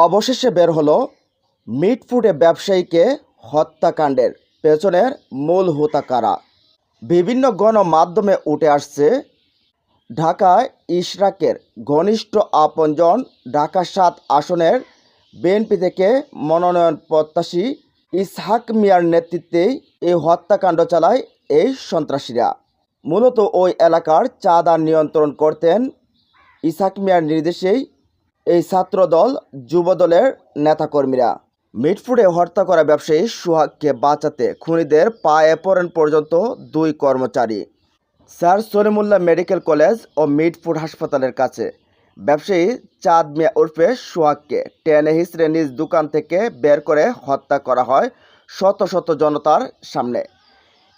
অবশেষে বের হলো মিটফুডে ব্যবসায়ীকে হত্যাকাণ্ডের পেছনের মূল হোতা কারা বিভিন্ন গণমাধ্যমে উঠে আসছে ঢাকায় ইশরাকের ঘনিষ্ঠ আপনজন ঢাকা সাত আসনের বিএনপি থেকে মনোনয়ন প্রত্যাশী ইসহাক মিয়ার নেতৃত্বেই এই হত্যাকাণ্ড চালায় এই সন্ত্রাসীরা। মূলত ওই এলাকার চাঁদা নিয়ন্ত্রণ করতেন ইসহাক মিয়ার নির্দেশেই এই ছাত্রদল যুবদলের নেতাকর্মীরা। মিটফুডে হত্যা করা ব্যবসায়ী সোহাগকে বাঁচাতে খুনিদের পায়ে পড়েন পর্যন্ত দুই কর্মচারী। স্যার সলিমুল্লাহ মেডিকেল কলেজ ও মিটফুড হাসপাতালের কাছে। ব্যবসায়ী চাঁদ মিয়া উর্ফে সোহাগকে টেনে হিসড়ে নিজ দোকান থেকে বের করে হত্যা করা হয় শত শত জনতার সামনে।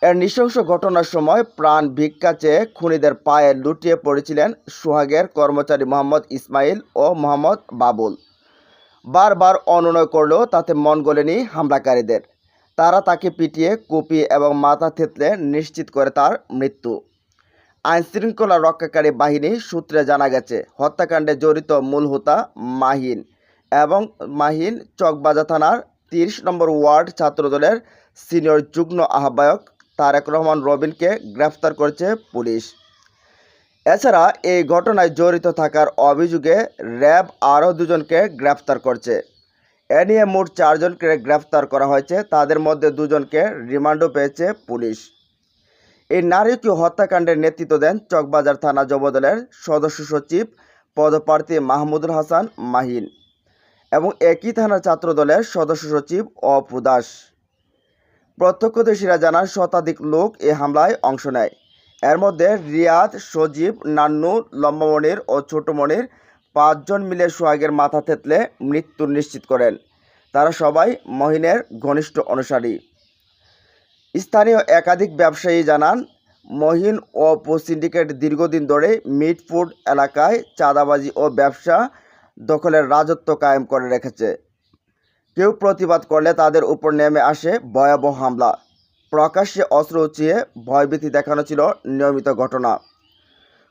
এর নৃশংস ঘটনার সময় প্রাণ ভিক্ষা চেয়ে খুনিদের পায়ে লুটিয়ে পড়েছিলেন সোহাগের কর্মচারী মোহাম্মদ ইসমাইল ও মোহাম্মদ বাবুল। বারবার অনুনয় করলেও তাতে মন গলেনি হামলাকারীদের। তারা তাকে পিটিয়ে, কুপিয়ে এবং মাথা থেতলে নিশ্চিত করে তার মৃত্যু। আইনশৃঙ্খলা রক্ষাকারী বাহিনী সূত্রে জানা গেছে, হত্যাকাণ্ডে জড়িত মূল হোতা মাহিন এবং মাহিন চকবাজা থানার তিরিশ নম্বর ওয়ার্ড ছাত্রদলের সিনিয়র যুগ্ম আহ্বায়ক তারেক রহমান রবিনকে গ্রেফতার করেছে পুলিশ। এছাড়া এই ঘটনায় জড়িত থাকার অভিযোগে র্যাব আরও দুজনকে গ্রেফতার করছে। এ নিয়ে মোট চারজনকে গ্রেফতার করা হয়েছে। তাদের মধ্যে দুজনকে রিমান্ডও পেয়েছে পুলিশ। এই নারীকে হত্যাকাণ্ডের নেতৃত্ব দেন চকবাজার থানা যুবদলের সদস্য সচিব পদপ্রার্থী মাহমুদুল হাসান মাহিন এবং একই থানার ছাত্রদলের সদস্য সচিব অপু দাস। প্রত্যক্ষদর্শীরা জানান, শতাধিক লোক এ হামলায় অংশ নেয়। এর মধ্যে রিয়াদ, সজীব, নান্নু, লম্বামণির ও ছোটমণির পাঁচজন মিলে সোহাগের মাথা থেতলে মৃত্যু নিশ্চিত করেন। তারা সবাই মহিনের ঘনিষ্ঠ অনুসারী। স্থানীয় একাধিক ব্যবসায়ী জানান, মহিন ও পো সিন্ডিকেট দীর্ঘদিন ধরে মিট ফুড এলাকায় চাঁদাবাজি ও ব্যবসা দখলের রাজত্ব কায়েম করে রেখেছে। কেউ প্রতিবাদ করলে তাদের উপর নেমে আসে ভয়াবহ হামলা। প্রকাশ্যে অস্ত্র উঁচিয়ে ভয়ভীতি দেখানো ছিল নিয়মিত ঘটনা।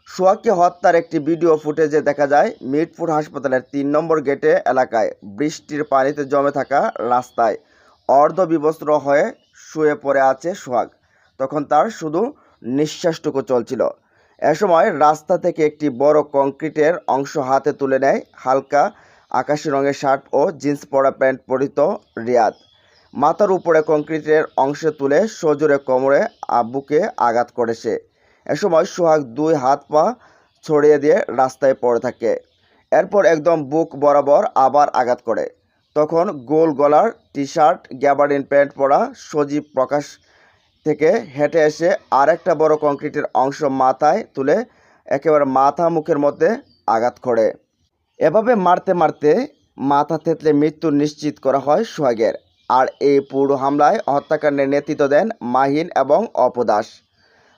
সোহাগকে হত্যার একটি ভিডিও ফুটেজে দেখা যায় মিটফুড হাসপাতালের তিন নম্বর গেটে এলাকায় বৃষ্টির পানিতে জমে থাকা রাস্তায় অর্ধবিবস্ত্র হয়ে শুয়ে পড়ে আছে সোহাগ। তখন তার শুধু নিঃশ্বাসটুকু চলছিল। এ সময় রাস্তা থেকে একটি বড় কংক্রিটের অংশ হাতে তুলে নেয় হালকা আকাশি রঙের শার্ট ও জিন্স পরা প্যান্ট পরিত রিয়াদ। মাথার উপরে কংক্রিটের অংশ তুলে সজোরে কোমরে আব্বুকে আঘাত করেছে এ সময় সোহাগ দুই হাত পা ছড়িয়ে দিয়ে রাস্তায় পড়ে থাকে। এরপর একদম বুক বরাবর আবার আঘাত করে। তখন গোল গলার টি শার্ট গ্যাবার্ডিন প্যান্ট পরা সজীব প্রকাশ থেকে হেঁটে এসে আরেকটা বড় কংক্রিটের অংশ মাথায় তুলে একেবারে মাথা মুখের মধ্যে আঘাত করে। এভাবে মারতে মারতে মাথা থেতলে মৃত্যু নিশ্চিত করা হয় সোহাগের। আর এই পুরো হামলায় হত্যাকাণ্ডের নেতৃত্ব দেন মাহিন এবং অপদাস।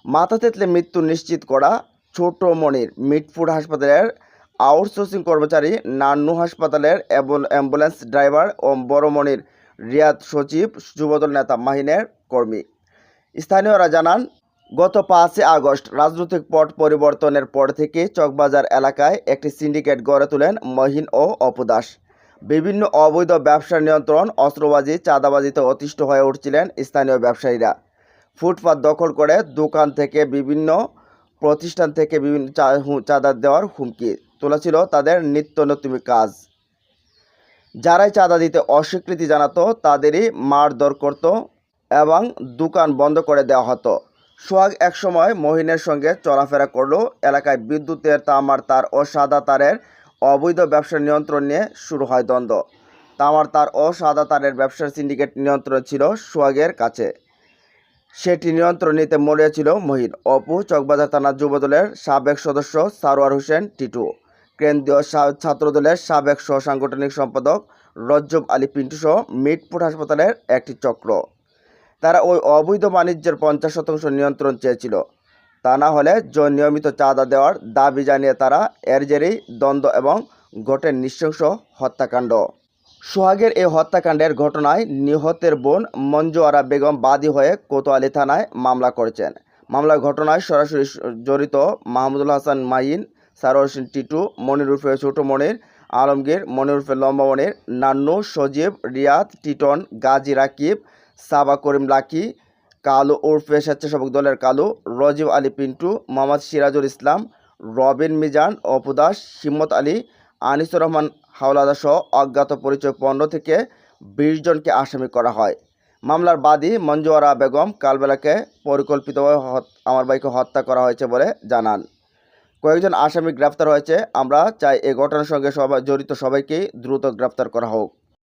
মাথা থেতলে মৃত্যু নিশ্চিত করা ছোট মনির মিটফুড হাসপাতালের আউটসোর্সিং কর্মচারী নান্নু হাসপাতালের অ্যাম্বুল- অ্যাম্বুলেন্স ড্রাইভার ও বড়মনির রিয়াদ সচিব, যুবদল নেতা মাহিনের কর্মী। স্থানীয়রা জানান গত পাঁচই আগস্ট রাজনৈতিক পট পরিবর্তনের পর থেকে চকবাজার এলাকায় একটি সিন্ডিকেট গড়ে তোলেন মহিন ও অপদাস বিভিন্ন অবৈধ ব্যবসার নিয়ন্ত্রণ, অস্ত্রবাজি, চাঁদাবাজিতে অতিষ্ঠ হয়ে উঠছিলেন স্থানীয় ব্যবসায়ীরা। ফুটপাত দখল করে দোকান থেকে বিভিন্ন প্রতিষ্ঠান থেকে বিভিন্ন চাঁদা দেওয়ার হুমকি তোলা ছিল তাদের নিত্য নতুন কাজ। যারাই চাঁদা দিতে অস্বীকৃতি জানাতো, তাদেরই মারধর করত এবং দোকান বন্ধ করে দেওয়া হতো। সোহাগ একসময় মহিনের সঙ্গে চলাফেরা করলেও এলাকায় বিদ্যুতের তামার তার ও সাদা তারের অবৈধ ব্যবসার নিয়ন্ত্রণ নিয়ে শুরু হয় দ্বন্দ্ব। তামার তার ও সাদা তারের ব্যবসার সিন্ডিকেট নিয়ন্ত্রণ ছিল সোহাগের কাছে। সেটি নিয়ন্ত্রণ নিতে মরিয়াছিল মহিন। অপু চকবাজার থানা যুবদলের সাবেক সদস্য সারোয়ার হোসেন টিটু। কেন্দ্রীয় ছাত্রদলের সাবেক সহ সাংগঠনিক সম্পাদক রজ্জব আলী পিন্টু সহ মিটপুর হাসপাতালের একটি চক্র। তারা ওই অবৈধ বাণিজ্যের পঞ্চাশ শতাংশ নিয়ন্ত্রণ চেয়েছিল। তা না হলে নিয়মিত চাঁদা দেওয়ার দাবি জানিয়ে তারা এর জেরেই দ্বন্দ্ব এবং ঘটে নৃশংস হত্যাকাণ্ড। সোহাগের এই হত্যাকাণ্ডের ঘটনায় নিহতের বোন মঞ্জুয়ারা বেগম বাদী হয়ে কোতোয়ালি থানায় মামলা করেছেন। মামলার ঘটনায় সরাসরি জড়িত মাহমুদুল হাসান মাইন, সারোয়ার হোসেন টিটু, মনির রুফে ছোট মনির, আলমগীর মনিরুফে লম্বামনির নান্নু, সজীব, রিয়াদ, টিটন, গাজী রাকিব সাবা করিম লাকি, কালু উর্ফে স্বেচ্ছাসেবক দলের কালু, রজিব আলী পিন্টু, মোহাম্মদ সিরাজুল ইসলাম, রবিন মিজান, অপু দাস, হিম্মত আলী, আনিসুর রহমান হাওলাদার সহ অজ্ঞাত পরিচয় পনেরো থেকে বিশ জনকে আসামি করা হয়। মামলার বাদী মঞ্জুয়ারা বেগম কালবেলাকে পরিকল্পিতভাবে আমার ভাইকে হত্যা করা হয়েছে বলে জানান। কয়েকজন আসামি গ্রেফতার হয়েছে। আমরা চাই এ ঘটনার সঙ্গে সবাই জড়িত সবাইকেই দ্রুত গ্রেফতার করা হোক।